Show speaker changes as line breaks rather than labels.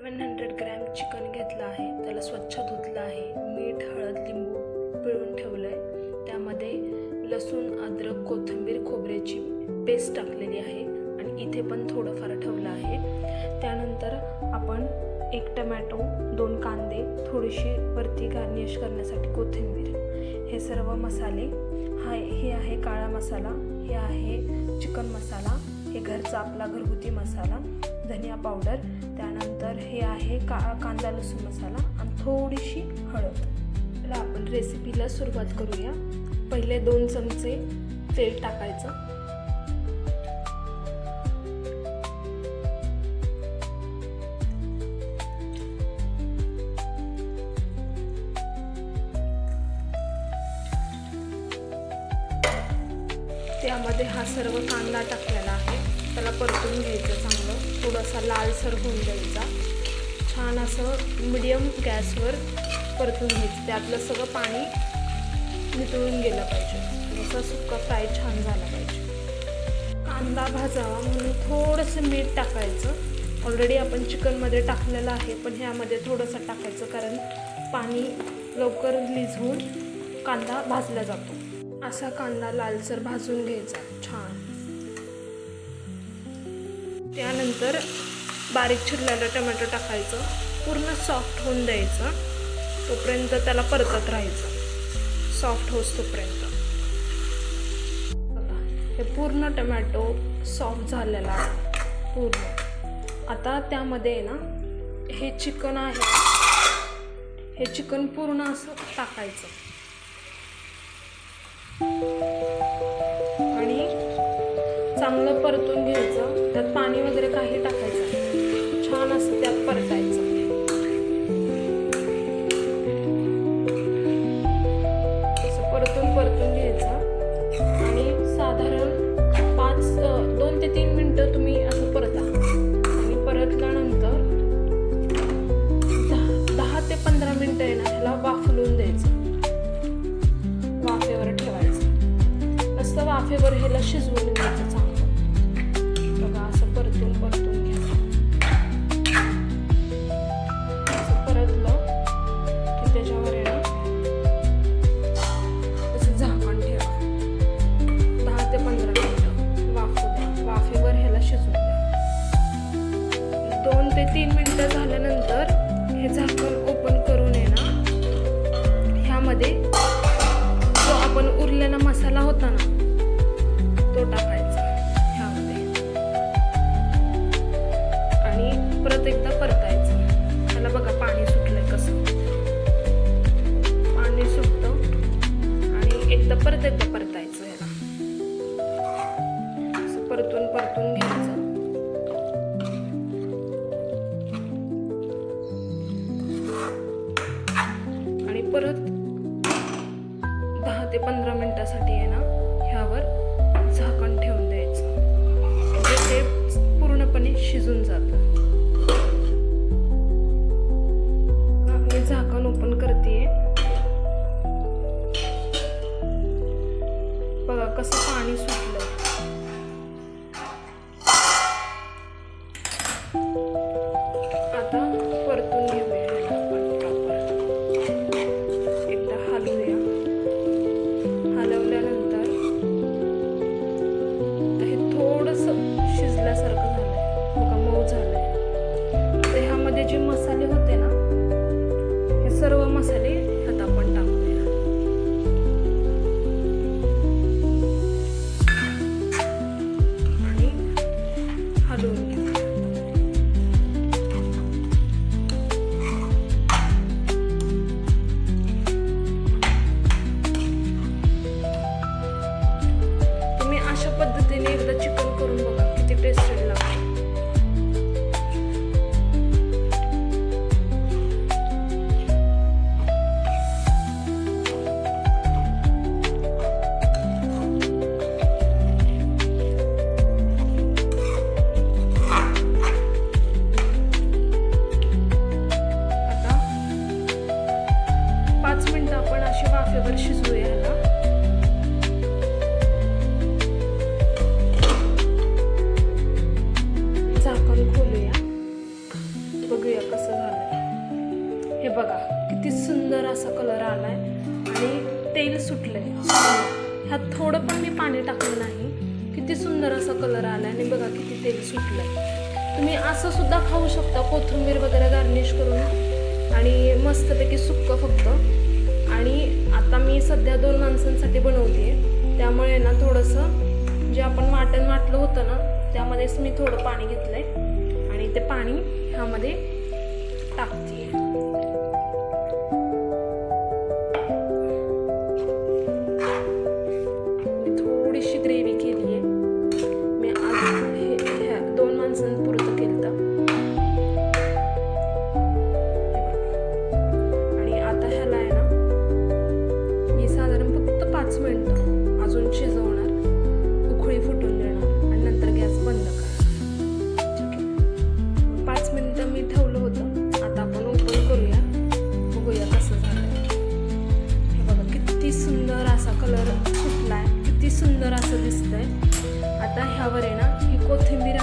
सेवन hundred gram chicken घेतलं आहे. त्याला स्वच्छ धुतलं आहे. मीठ हळद लिंबू पिळून ठेवलं आहे त्यामध्ये लसूण अद्रक कोथिंबीर खोबऱ्याची पेस्ट टाकलेली आहे आणि इथे पण थोडंफार ठेवलं आहे. त्यानंतर आपण एक टमॅटो दोन कांदे थोडीशी वरती गार्निश करण्यासाठी कोथिंबीर. हे सर्व मसाले हा हे आहे काळा मसाला हे आहे चिकन मसाला. हे घरचा आपला घरगुती मसाला धनिया पावडर त्यानंतर हे आहे का कांदा लसूण मसाला आणि थोडीशी हळद. तर आपण रेसिपीला सुरुवात करूया. पहिले दोन चमचे तेल टाकायचं. त्यामध्ये हा सर्व कांदा टाकलेला आहे. त्याला परतून घ्यायचं चांगलं. थोडासा लालसर होऊन द्यायचा. छान असं मिडियम गॅसवर परतून घ्यायचं. त्यातलं सगळं पाणी नितळून गेलं पाहिजे. जसं सुक्का फ्राय छान झाला पाहिजे. कांदा भाजावा म्हणून थोडंसं मीठ टाकायचं. ऑलरेडी आपण चिकनमध्ये टाकलेलं आहे पण ह्यामध्ये थोडंसं टाकायचं कारण पाणी लवकर रिलीज होऊन कांदा भाजला जातो. असा कांदा लालसर भाजून घ्यायचा. छान. त्यानंतर बारीक चिरलेलं टोमॅटो टाकायचं. पूर्ण सॉफ्ट होऊन द्यायचं. तोपर्यंत त्याला परतत राहायचं. सॉफ्ट होस तोपर्यंत. हे पूर्ण टोमॅटो सॉफ्ट झालेला आहे. पूर्ण. आता त्यामध्ये आहे ना हे चिकन आहे. हे चिकन पूर्ण असं टाकायचं. आणि चांगलं परतून घ्यायचं. त्यात पाणी वगैरे काही टाकायचं. छान असं त्यात परतायचं. አፌ በርሄለሽ ህዝቡ ንገተሳ शिजून जातं. ह्यात थोडं पण मी पाणी टाकलं नाही. किती सुंदर असा कलर आला आणि बघा किती तेल सुटलं तुम्ही असं सुद्धा खाऊ शकता कोथिंबीर वगैरे गार्निश करून. आणि मस्तपैकी सुक्क फक्त. आणि आता मी सध्या दोन माणसांसाठी बनवते. त्यामुळे ना थोडंसं जे आपण वाटण वाटलं होतं ना त्यामध्येच मी थोडं पाणी घेतलं आहे आणि ते पाणी ह्यामध्ये टाकते ह्यावर आहे ना ही कोथिंबीर